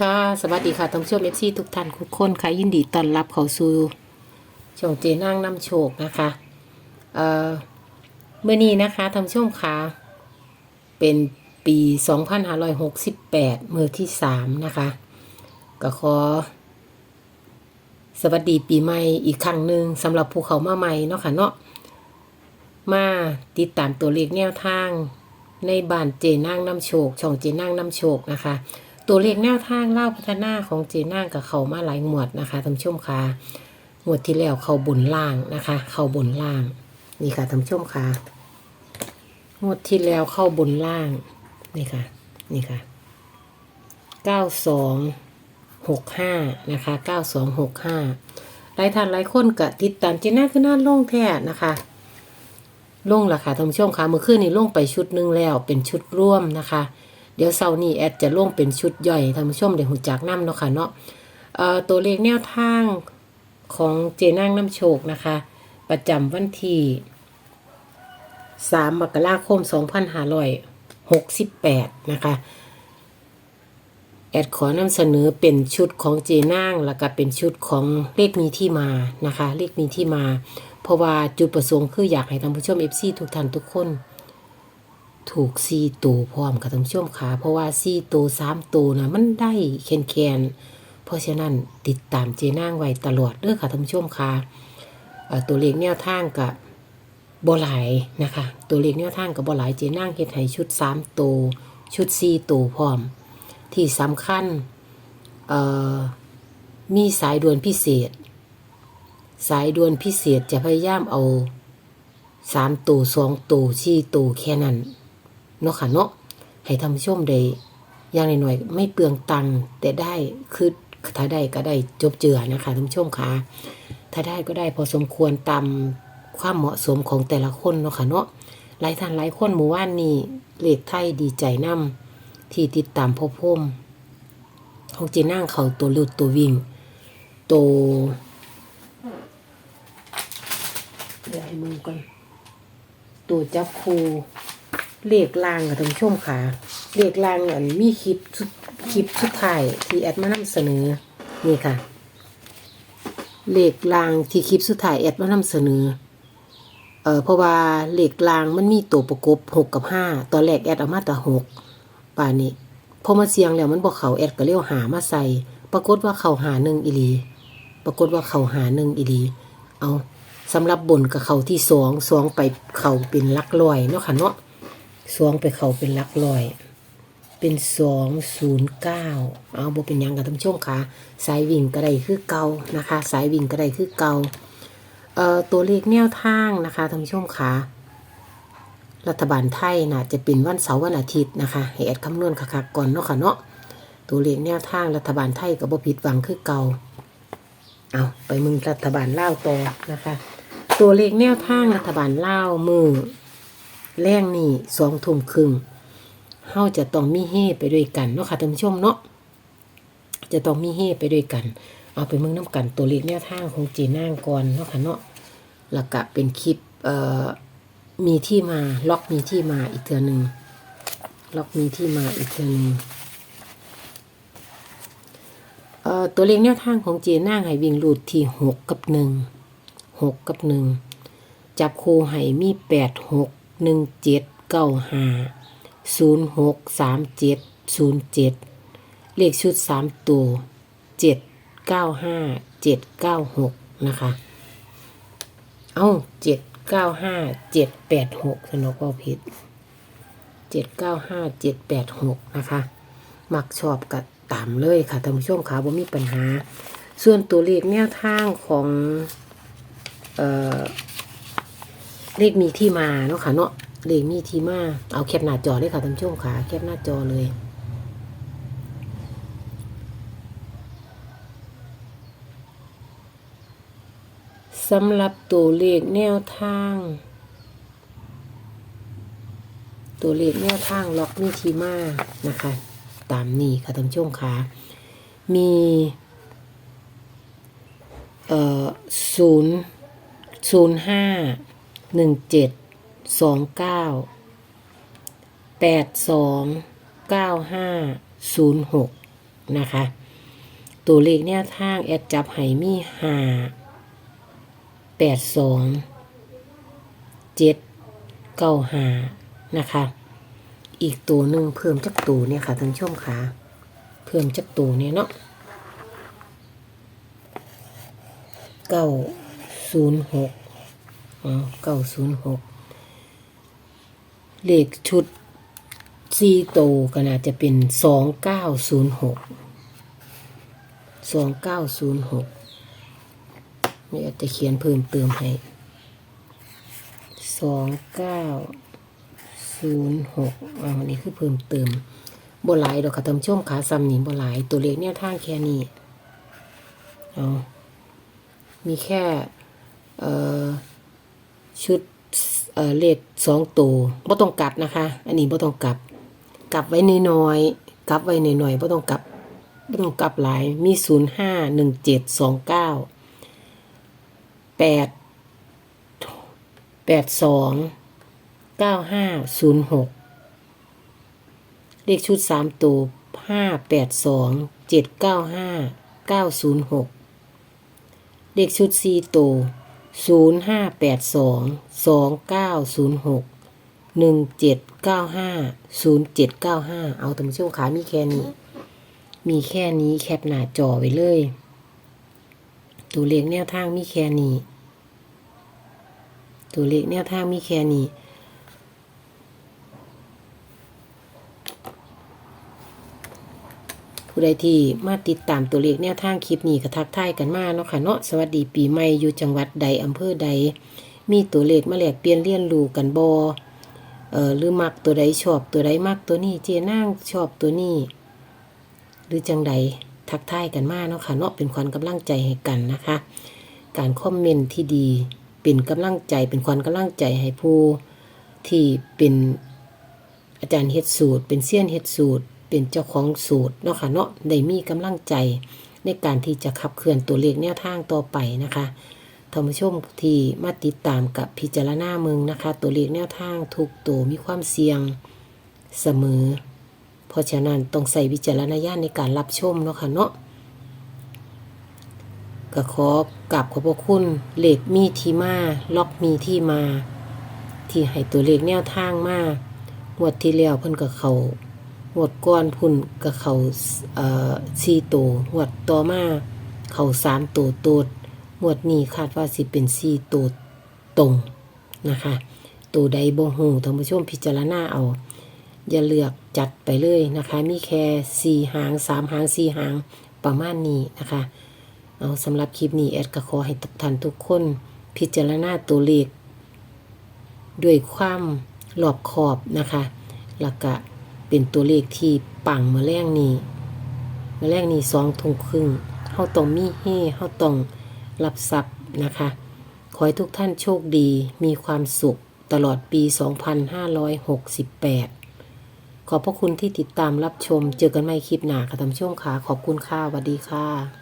ค่ะ สวัสดีค่ะท่านผู้ชมเอฟซีทุกท่านทุกคนค่ะยินดีต้อนรับเข้าสู่ช่องเจนั่งนำโชคนะคะ เอ่อเมื่อนี้นะคะท่านผู้ชมค่ะ เป็นปี 2568 มือที่ 3 นะคะ ก็ขอ สวัสดีปีใหม่อีกครั้งหนึ่งสำหรับภูเขามาใหม่เนาะค่ะเนาะมาติดตามตัวเลขแนวทางในบ้านเจนั่งน้ำโชค ช่องเจนั่งน้ำโชคนะคะ ตัวเลขแนวทางเล่าพัฒนาของเจนั่งกับเขามาหลายหมวดนะคะท่านชมค่ะหมวดที่แล้วเขาบนล่างนะคะ เขาบนล่าง นี่ค่ะท่านชมค่ะงวดที่แล้วเข้าบนล่างนี่ค่ะ นี่ค่ะเก้าสองหกห้านะคะเก้าสองหกห้าหลายท่านหลายคนกะติดตามเจน่าขึ้นหน้าลงแท้นะคะล่งราคาท่านผู้ชมค่ะเมื่อคืนนี้ล่งไปชุดหนึงแล้วเป็นชุดร่วมนะคะ ดี๋ยวเสาร์นี้แอดจะลงเป็นชุดย่อยท่านผู้ชมเดี๋ยวหูจักน้ำเนาะค่ะเนาะตัวเลขแนวทางของเจนางน้ำโชคนะคะ ประจำวันที่3มกราคม 2568 นะคะ แอดขอนำเสนอเป็นชุดของเจนางแล้วก็เป็นชุดของเลขมีที่มานะคะ เลขมีที่มา เพราะว่าจุดประสงค์คืออยากให้ท่านผู้ชม FC ทุกท่านทุกคน ถูกซีตัวพร้อมกับท่านผู้ชมค่ะ เพราะว่าซีตัวสามตัวนะมันได้แคนแคนเพราะฉะนั้นติดตามเจนางไว้ตลอดเด้อค่ะท่านผู้ชมค่ะเอ่อตัวเลขแนวทางกับบ่หลายนะคะ ตัวเลขแนวทางกับบ่หลายเจนางเฮ็ดให้ชุดสามตัวชุดซีตัวพร้อม ที่สำคัญมีสายด่วนพิเศษ สายด่วนพิเศษจะพยายามเอาสามตัวสองตัวสี่ตัวแค่นั้น เนาะค่ะเนาะให้ท่านผู้ชมได้อย่างหน่อยๆไม่เปลืองตังค์แต่ได้คือถ้าได้ก็ได้จบเจือนะคะท่านผู้ชมค่ะถ้าได้ก็ได้พอสมควรตามความเหมาะสมของแต่ละคนเนาะค่ะเนาะหลายท่านหลายคนหมู่ว่านนี้เลขไทยดีใจนํที่ติดตามพ่อพมของเจนั่งเขาตัวลุดตัววิ่งตัวเดี๋ยวให้มือก่อนตัวจับคู เลขลางกับท่านผู้ชมค่ะเลขลางอันมีคลิปสุดคลิปสุดท้ายที่แอดมานำเสนอนี่ค่ะเลขลางที่คลิปสุดท้ายแอดมานำเสนอเออเพราะว่าเลขลางมันมีตัวประกบหกกับห้าตอนแรกแอดเอามาแต่หกป่านนี้พอมาเสียงแล้วมันบอกเขาแอดก็เลี้ยวหามาใส่ ปรากฏว่าเขาหาหนึ่งอีลีปรากฏว่าเขาหาหนึ่งอีลีเอาสำหรับบนกับเขาที่สองสองไปเขาเป็นลักลอยเนาะค่ะเนาะ สองไปเขาเป็นหลักลอย เป็นสองศูนย์เก้าเอาบเป็นยังกับท่านผู้ชมค่ะสายวิ่งก็ได้คือเก่านะคะ สายวิ่งก็ได้คือเก่าเอ่อตัวเลขแนวทางนะคะท่านผู้ชมค่ะรัฐบาลไทยน่ะจะเป็นวันเสาร์วันอาทิตย์นะคะให้แอดคำนวณคักๆก่อนเนาะค่ะเนาะตัวเลขแนวทางรัฐบาลไทยก็บ่ผิดหวังคือเก่าเอาไปมึงรัฐบาลเล่าต่อนะคะ ตัวเลขแนวทางรัฐบาลเล่ามือ แรงนี่สองทุ่มครึ่งเฮาจะต้องมีเฮไปด้วยกันเนาะค่ะท่านผู้ชมเนาะจะต้องมีเฮไปด้วยกัน เอาไปมึงน้ำกันตัวเลขแนวทางของจีนางก่อนเนาะค่ะเนาะแล้วก็เป็นคลิปเอ่อมีที่มาล็อกมีที่มาอีกเทือหนึ่งล็อกมีที่มาอีกเทือหนึ่งเอ่อตัวเลขแนวทางของเจน่างให้วิ่งรูดที่หกกับหนึ่งหกกับหนึ่งจับคูให้มีแปดหก หนึ่งเจ็ดเก้าห้าศูนย์หกสามเจ็ดศูนย์เจ็ดเลขชุดสามตัวเจ็ดเก้าห้าเจ็ดเก้าหกนะคะ เอาเจ็ดเก้าห้าเจ็ดแปดหกสนกว่าผิดเจ็ดเก้าห้าเจ็ดแปดหกนะคะมักชอบกับตามเลยค่ะท่านผู้ชมค่ะบ่มีปัญหา ส่วนตัวเลขแนวทางของ เอ่อ เลขมีที่มาเนาะค่ะเนาะเลขมีที่มา เอาแคปหน้าจอเลยค่ะท่านผู้ชมค่ะ แคปหน้าจอเลยสำหรับตัวเลขแนวทาง ตัวเลขแนวทางล็อกมีทีมานะคะ ตามนี้ค่ะท่านผู้ชมค่ะ มีเอ่อศูนย์ศูนย์ห้า หนึ่งเจ็ดสองเก้าแปดสองเก้าห้าศูนย์หกนะคะ ตัวเลขแนวทางแอดจับให้มีห้าแปดสองเจ็ดเก้าห้านะคะ อีกตัวหนึ่งเพิ่มจักตัวเนี่ยค่ะท่านชมค่ะ เพิ่มจักตัวเนี่ยเนาะเก้าศูนย์หก เก้าศูนย์หกเลขชุดซีโตก็น่าจะเป็นสองเก้าศูนย์หกสองเก้าศูนย์หกนี่อาจจะเขียนเพิ่มเติมให้สองเก้าศูนย์หกอ่าอันนี้คือเพิ่มเติมบหลายดอกค่ะท่านผู้ชมขาซ้ำนี่บหลาย ตัวเลขเนี่ยท่าแค่นี้ เอามีแค่ เอ่อ ชุดเอ่อเลขสองตัวบ่ต้องกลับนะคะ อันนี้บ่ต้องกลับ กลับไว้น้อยๆกลับไว้หน่อยๆบ่ต้องกลับบ่ต้องกลับหลายมีศูนย์ห้าหนึ่งเจ็ดสองเก้าแปดแปดสองเก้าห้าศูนย์หกเลขชุดสามตัวห้าแปดสองเจ็ดเก้าห้าเก้าศูนย์หกเลขชุดสี่ตัว ศูนย์ห้าแปดสองสองเก้าศูนย์หกหนึ่งเจ็ดเก้าห้าศูนย์เจ็ดเก้าห้าเอาแต่มาช่วงขามีแค่นี้ มีแค่นี้แคปหน้าจอไว้เลย ตัวเลขแนวทางมีแค่นี้ ตัวเลขแนวทางมีแค่นี้ ผู้ใดที่มาติดตามตัวเลขแนวทางคลิปนี้ก็ทักทายกันมาเนาะค่ะเนาะสวัสดีปีใหม่อยู่จังหวัดใดอำเภอใด มีตัวเลขมาแลกเปลี่ยนเรียนรู้กันบอเออหรือมักตัวใดชอบตัวใดมักตัวนี้เจนั่งชอบตัวนี้ หรือจังใดทักทายกันมาเนาะค่ะเนาะเป็นขวัญกำลังใจให้กันนะคะ การคอมเมนต์ที่ดีเป็นกำลังใจเป็นขวัญกำลังใจให้ผู้ที่เป็นอาจารย์เฮ็ดสูตร เป็นเซียนเฮ็ดสูตร เป็นเจ้าของสูตรเนาะค่ะเนาะได้มีกำลังใจในการที่จะขับเคลื่อนตัวเลขแนวทางต่อไปนะคะท่านผู้ชมที่มาติดตามกับพิจารณาเมืองนะคะ ตัวเลขแนวทางทุกตัวมีความเสี่ยงเสมอ เพราะฉะนั้นต้องใส่วิจารณญาณในการรับชมเนาะค่ะเนาะก็ขอกราบขอบพระคุณเลขมีที่มาล็อกมีที่มา ที่ให้ตัวเลขแนวทางมากงวดที่แล้วเพิ่นก็เขา งวดก้อนพุ่นก็เขาเอ่อสี่ตัวงวดต่อมาเขาสามตัวตัวงวดนี้คาดว่าสิเป็นสี่ตัวตรงนะคะ ตัวใดบ่ฮู้ท่านผู้ชมพิจารณาเอา อย่าเลือกจัดไปเลยนะคะ มีแค่สี่หางสามหางสี่หางประมาณนี้นะคะ เอาสำหรับคลิปนี้แอดก็ขอให้ทุกท่านทุกคน พิจารณาตัวเลขด้วยความรอบขอบนะคะ แล้วก็ เป็นตัวเลขที่ปังมาแรงนี้มาแรงนี้สองทงครึ่งเฮาต้องมีเฮเฮาต้องรับทรัพย์นะคะ ขอให้ทุกท่านโชคดีมีความสุขตลอดปี 2568 ขอบพระคุณที่ติดตามรับชม เจอกันใหม่คลิปหน้าค่ะท่านผู้ชมค่ะ ขอบคุณค่ะสวัสดีค่ะ